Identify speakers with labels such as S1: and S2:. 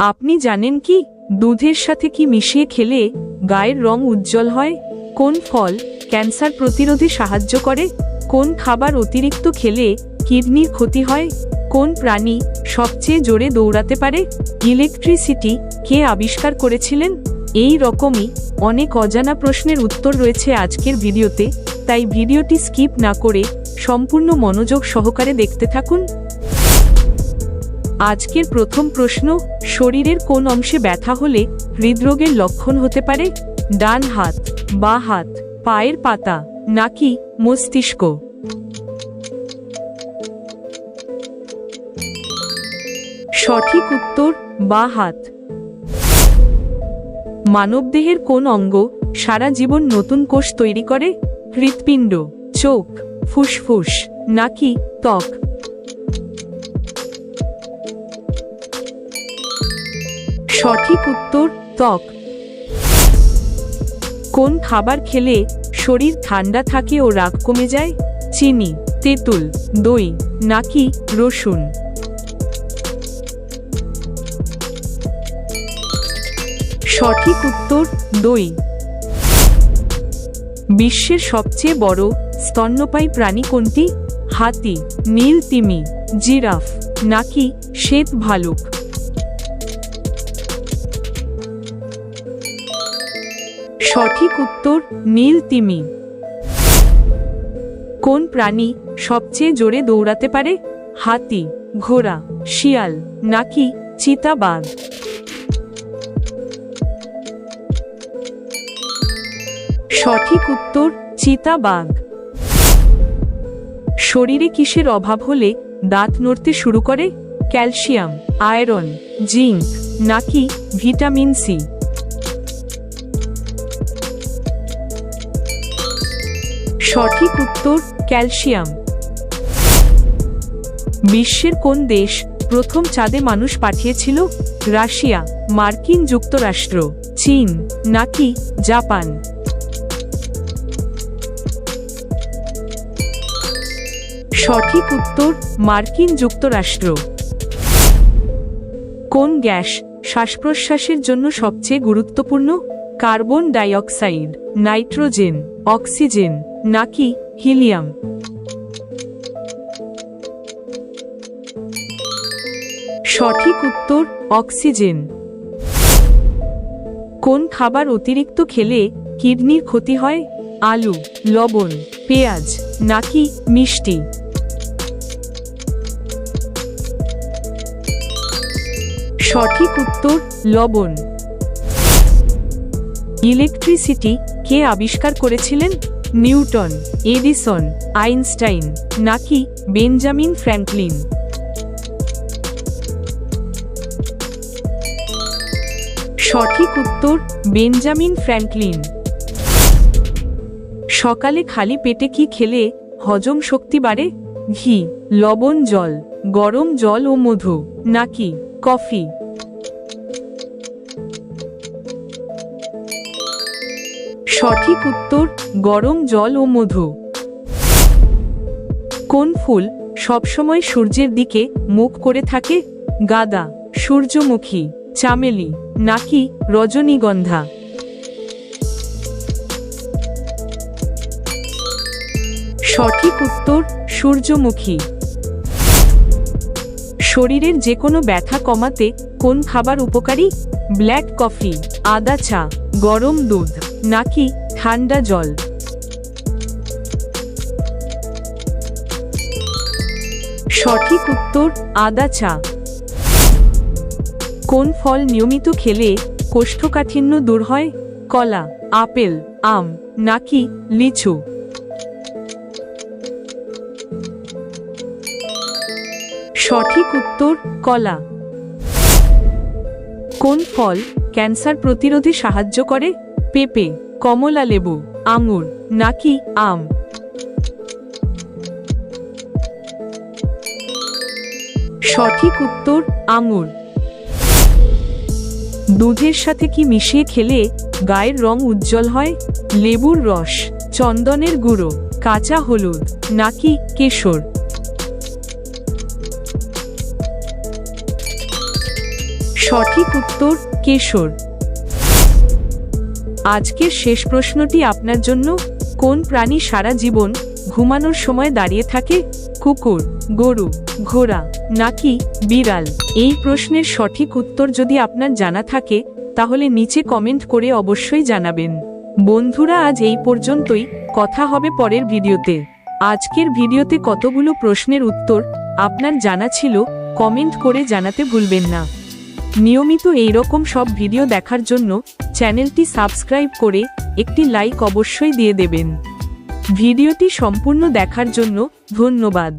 S1: আপনি জানেন কি? দুধের সাথে কি মিশিয়ে খেলে গায়ের রং উজ্জ্বল হয়? কোন ফল ক্যান্সার প্রতিরোধে সাহায্য করে? কোন খাবার অতিরিক্ত খেলে কিডনির ক্ষতি হয়? কোন প্রাণী সবচেয়ে জোরে দৌড়াতে পারে? ইলেকট্রিসিটি কে আবিষ্কার করেছিলেন? এই রকমই অনেক অজানা প্রশ্নের উত্তর রয়েছে আজকের ভিডিওতে, তাই ভিডিওটি স্কিপ না করে সম্পূর্ণ মনোযোগ সহকারে দেখতে থাকুন। আজকের প্রথম প্রশ্ন, শরীরের কোন অংশে ব্যথা হলে হৃদরোগের লক্ষণ হতে পারে? ডান হাত, বা হাত, পায়ের পাতা, নাকি মস্তিষ্ক? সঠিক উত্তর, বা হাত। মানবদেহের কোন অঙ্গ সারা জীবন নতুন কোষ তৈরি করে? হৃৎপিণ্ড, চোখ, ফুসফুস, নাকি ত্বক? সঠিক উত্তর ত্বক। কোন খাবার খেলে শরীর ঠান্ডা থাকে ও রাগ কমে যায়? চিনি, তেঁতুল, দই, নাকি রসুন? সঠিক উত্তর, দই। বিশ্বের সবচেয়ে বড় স্তন্যপায়ী প্রাণী কোনটি? হাতি, নীল তিমি, জিরাফ, নাকি শ্বেত ভালুক? সঠিক উত্তর নীল তিমি। কোন প্রাণী সবচেয়ে জোরে দৌড়াতে পারে? হাতি, ঘোড়া, শিয়াল, নাকি চিতাবাঘ? সঠিক উত্তর চিতাবাঘ। শরীরে কিসের অভাব হলে দাঁত নড়তে শুরু করে? ক্যালসিয়াম, আয়রন, জিঙ্ক, নাকি ভিটামিন সি? সঠিক উত্তর ক্যালসিয়াম। বিশ্বের কোন দেশ প্রথম চাঁদে মানুষ পাঠিয়েছিল? রাশিয়া, মার্কিন যুক্তরাষ্ট্র, চীন, নাকি জাপান? সঠিক উত্তর, মার্কিন যুক্তরাষ্ট্র। কোন গ্যাস শ্বাস প্রশ্বাসের জন্য সবচেয়ে গুরুত্বপূর্ণ? কার্বন ডাইঅক্সাইড, নাইট্রোজেন, অক্সিজেন, নাকি হিলিয়াম? সঠিক উত্তর, অক্সিজেন। কোন খাবার অতিরিক্ত খেলে কিডনির ক্ষতি হয়? আলু, লবণ, পেঁয়াজ, নাকি মিষ্টি? সঠিক উত্তর, লবণ। ইলেকট্রিসিটি কে আবিষ্কার করেছিলেন? নিউটন, এডিসন, আইনস্টাইন, নাকি বেঞ্জামিন ফ্র্যাঙ্কলিন? সঠিক উত্তর, বেঞ্জামিন ফ্র্যাঙ্কলিন। সকালে খালি পেটে কি খেলে হজম শক্তি বাড়ে? ঘি, লবণ জল, গরম জল ও মধু, নাকি কফি? সঠিক উত্তর, গরম জল ও মধু। কোন ফুল সবসময় সূর্যের দিকে মুখ করে থাকে? গাদা, সূর্যমুখী, চামেলি, নাকি রজনীগন্ধা? সঠিক উত্তর, সূর্যমুখী। শরীরের যে কোনো ব্যথা কমাতে কোন খাবার উপকারী? ব্ল্যাক কফি, আদা চা, গরম দুধ। নাকি ঠান্ডা জল? সঠিক উত্তর, আদা চা। কোন ফল নিয়মিত খেলে কোষ্ঠকাঠিন্য দূর হয়? কলা, আপেল, আম, নাকি লিচু? সঠিক উত্তর, কলা। কোন ফল ক্যান্সার প্রতিরোধে সাহায্য করে? পেঁপে। কমলা লেবু, আঙুর, নাকি আম? সঠিক উত্তর, আঙুর। দুধের সাথে কি মিশিয়ে খেলে গায়ের রং উজ্জ্বল হয়? লেবুর রস, চন্দনের গুঁড়ো, কাঁচা হলুদ, নাকি কেশর? সঠিক উত্তর, কেশর। আজকের শেষ প্রশ্নটি আপনার জন্য, কোন প্রাণী সারা জীবন ঘুমানোর সময় দাঁড়িয়ে থাকে? কুকুর, গরু, ঘোড়া, নাকি বিড়াল? এই প্রশ্নের সঠিক উত্তর যদি আপনার জানা থাকে, তাহলে নিচে কমেন্ট করে অবশ্যই জানাবেন। বন্ধুরা, আজ এই পর্যন্তই। কথা হবে পরের ভিডিওতে। আজকের ভিডিওতে কতগুলো প্রশ্নের উত্তর আপনার জানা ছিল, কমেন্ট করে জানাতে ভুলবেন না। নিয়মিত এই রকম সব ভিডিও দেখার জন্য চ্যানেলটি সাবস্ক্রাইব করে একটি লাইক অবশ্যই দিয়ে দেবেন। ভিডিওটি সম্পূর্ণ দেখার জন্য ধন্যবাদ।